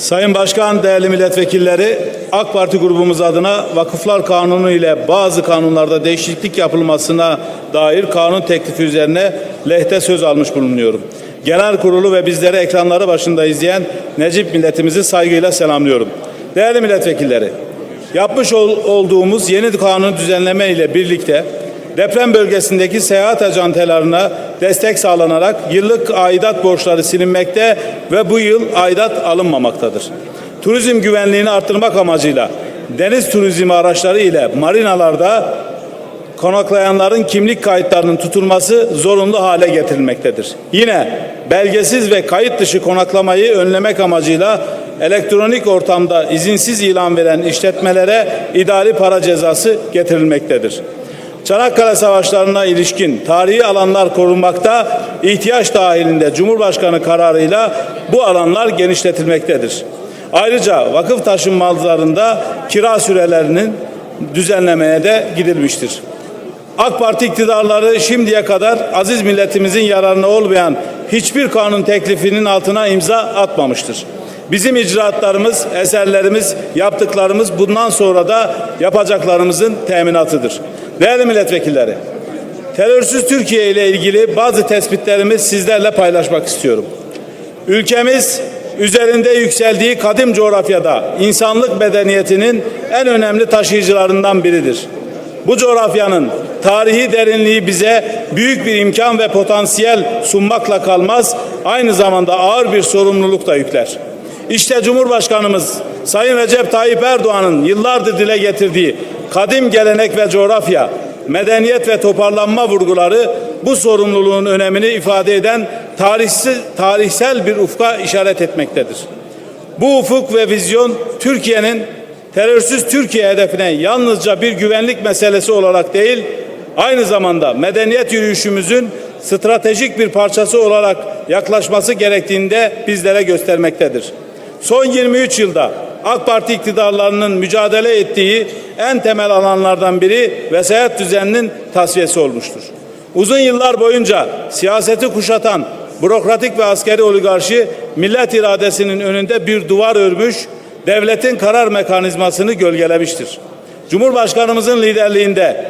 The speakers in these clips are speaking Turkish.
Sayın Başkan, değerli milletvekilleri, AK Parti grubumuz adına Vakıflar Kanunu ile bazı kanunlarda değişiklik yapılmasına dair kanun teklifi üzerine lehte söz almış bulunuyorum. Genel kurulu ve bizleri ekranları başında izleyen Necip milletimizi saygıyla selamlıyorum. Değerli milletvekilleri, yapmış ol- olduğumuz yeni kanun düzenleme ile birlikte deprem bölgesindeki seyahat ajantelarına destek sağlanarak yıllık aidat borçları silinmekte ve bu yıl aidat alınmamaktadır. Turizm güvenliğini artırmak amacıyla deniz turizmi araçları ile marinalarda konaklayanların kimlik kayıtlarının tutulması zorunlu hale getirilmektedir. Yine belgesiz ve kayıt dışı konaklamayı önlemek amacıyla elektronik ortamda izinsiz ilan veren işletmelere idari para cezası getirilmektedir. Çanakkale Savaşları'na ilişkin tarihi alanlar korunmakta, ihtiyaç dahilinde Cumhurbaşkanı kararıyla bu alanlar genişletilmektedir. Ayrıca vakıf taşınmazlarında kira sürelerinin düzenlemeye de gidilmiştir. AK Parti iktidarları şimdiye kadar aziz milletimizin yararına olmayan hiçbir kanun teklifinin altına imza atmamıştır. Bizim icraatlarımız, eserlerimiz, yaptıklarımız bundan sonra da yapacaklarımızın teminatıdır. Değerli milletvekilleri, terörsüz Türkiye ile ilgili bazı tespitlerimi sizlerle paylaşmak istiyorum. Ülkemiz üzerinde yükseldiği kadim coğrafyada insanlık medeniyetinin en önemli taşıyıcılarından biridir. Bu coğrafyanın tarihi derinliği bize büyük bir imkan ve potansiyel sunmakla kalmaz, aynı zamanda ağır bir sorumluluk da yükler. İşte Cumhurbaşkanımız Sayın Recep Tayyip Erdoğan'ın yıllardır dile getirdiği kadim gelenek ve coğrafya, medeniyet ve toparlanma vurguları bu sorumluluğun önemini ifade eden tarihsel, tarihsel bir ufka işaret etmektedir. Bu ufuk ve vizyon Türkiye'nin terörsüz Türkiye hedefine yalnızca bir güvenlik meselesi olarak değil, aynı zamanda medeniyet yürüyüşümüzün stratejik bir parçası olarak yaklaşması gerektiğinde bizlere göstermektedir. Son 23 yılda AK Parti iktidarlarının mücadele ettiği en temel alanlardan biri vesayet düzeninin tasfiyesi olmuştur. Uzun yıllar boyunca siyaseti kuşatan bürokratik ve askeri oligarşi millet iradesinin önünde bir duvar örmüş, devletin karar mekanizmasını gölgelemiştir. Cumhurbaşkanımızın liderliğinde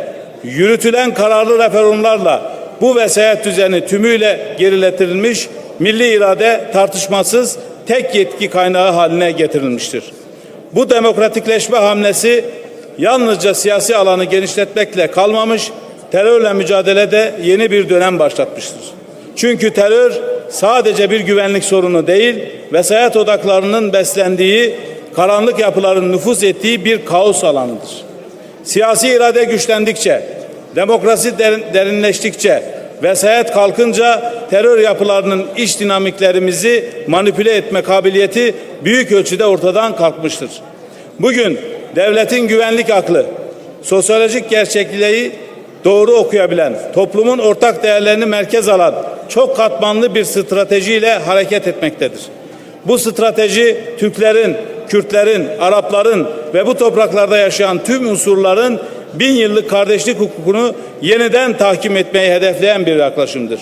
yürütülen kararlı reformlarla bu vesayet düzeni tümüyle geriletilmiş, milli irade tartışmasız tek yetki kaynağı haline getirilmiştir. Bu demokratikleşme hamlesi yalnızca siyasi alanı genişletmekle kalmamış, terörle mücadelede yeni bir dönem başlatmıştır. Çünkü terör sadece bir güvenlik sorunu değil, vesayet odaklarının beslendiği, karanlık yapıların nüfuz ettiği bir kaos alanıdır. Siyasi irade güçlendikçe, demokrasi derin- derinleştikçe, vesayet kalkınca terör yapılarının iç dinamiklerimizi manipüle etme kabiliyeti büyük ölçüde ortadan kalkmıştır. Bugün devletin güvenlik aklı, sosyolojik gerçekliği doğru okuyabilen, toplumun ortak değerlerini merkez alan çok katmanlı bir stratejiyle hareket etmektedir. Bu strateji Türklerin, Kürtlerin, Arapların ve bu topraklarda yaşayan tüm unsurların bin yıllık kardeşlik hukukunu yeniden tahkim etmeyi hedefleyen bir yaklaşımdır.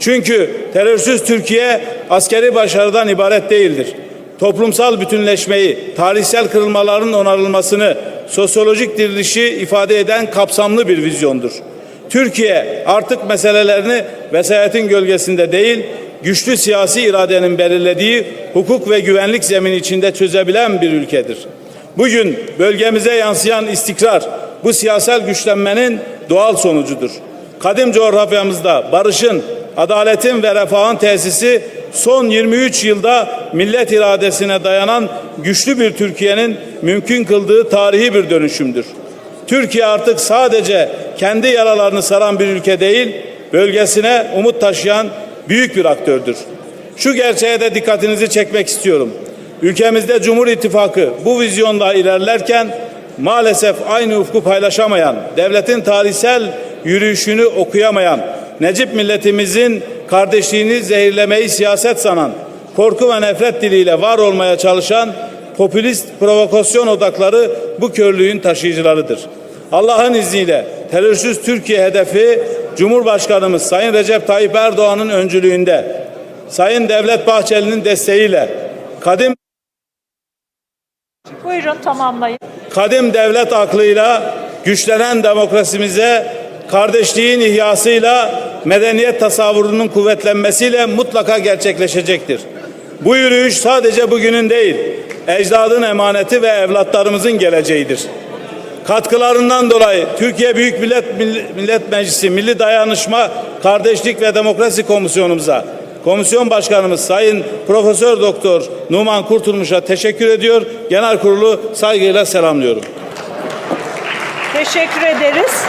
Çünkü terörsüz Türkiye askeri başarıdan ibaret değildir. Toplumsal bütünleşmeyi, tarihsel kırılmaların onarılmasını, sosyolojik dirilişi ifade eden kapsamlı bir vizyondur. Türkiye artık meselelerini vesayetin gölgesinde değil, güçlü siyasi iradenin belirlediği hukuk ve güvenlik zemini içinde çözebilen bir ülkedir. Bugün bölgemize yansıyan istikrar bu siyasal güçlenmenin doğal sonucudur. Kadim coğrafyamızda barışın, adaletin ve refahın tesisi son 23 yılda millet iradesine dayanan güçlü bir Türkiye'nin mümkün kıldığı tarihi bir dönüşümdür. Türkiye artık sadece kendi yaralarını saran bir ülke değil, bölgesine umut taşıyan büyük bir aktördür. Şu gerçeğe de dikkatinizi çekmek istiyorum. Ülkemizde Cumhur İttifakı bu vizyonla ilerlerken maalesef aynı ufku paylaşamayan, devletin tarihsel yürüyüşünü okuyamayan, Necip milletimizin kardeşliğini zehirlemeyi siyaset sanan, korku ve nefret diliyle var olmaya çalışan popülist provokasyon odakları bu körlüğün taşıyıcılarıdır. Allah'ın izniyle terörsüz Türkiye hedefi Cumhurbaşkanımız Sayın Recep Tayyip Erdoğan'ın öncülüğünde, Sayın Devlet Bahçeli'nin desteğiyle kadim Buyurun tamamlayın. Kadim devlet aklıyla güçlenen demokrasimize kardeşliğin ihyasıyla medeniyet tasavvurunun kuvvetlenmesiyle mutlaka gerçekleşecektir. Bu yürüyüş sadece bugünün değil, ecdadın emaneti ve evlatlarımızın geleceğidir. Katkılarından dolayı Türkiye Büyük Millet Millet Meclisi Milli Dayanışma Kardeşlik ve Demokrasi Komisyonumuza Komisyon Başkanımız Sayın Profesör Doktor Numan Kurtulmuş'a teşekkür ediyor. Genel kurulu saygıyla selamlıyorum. Teşekkür ederiz.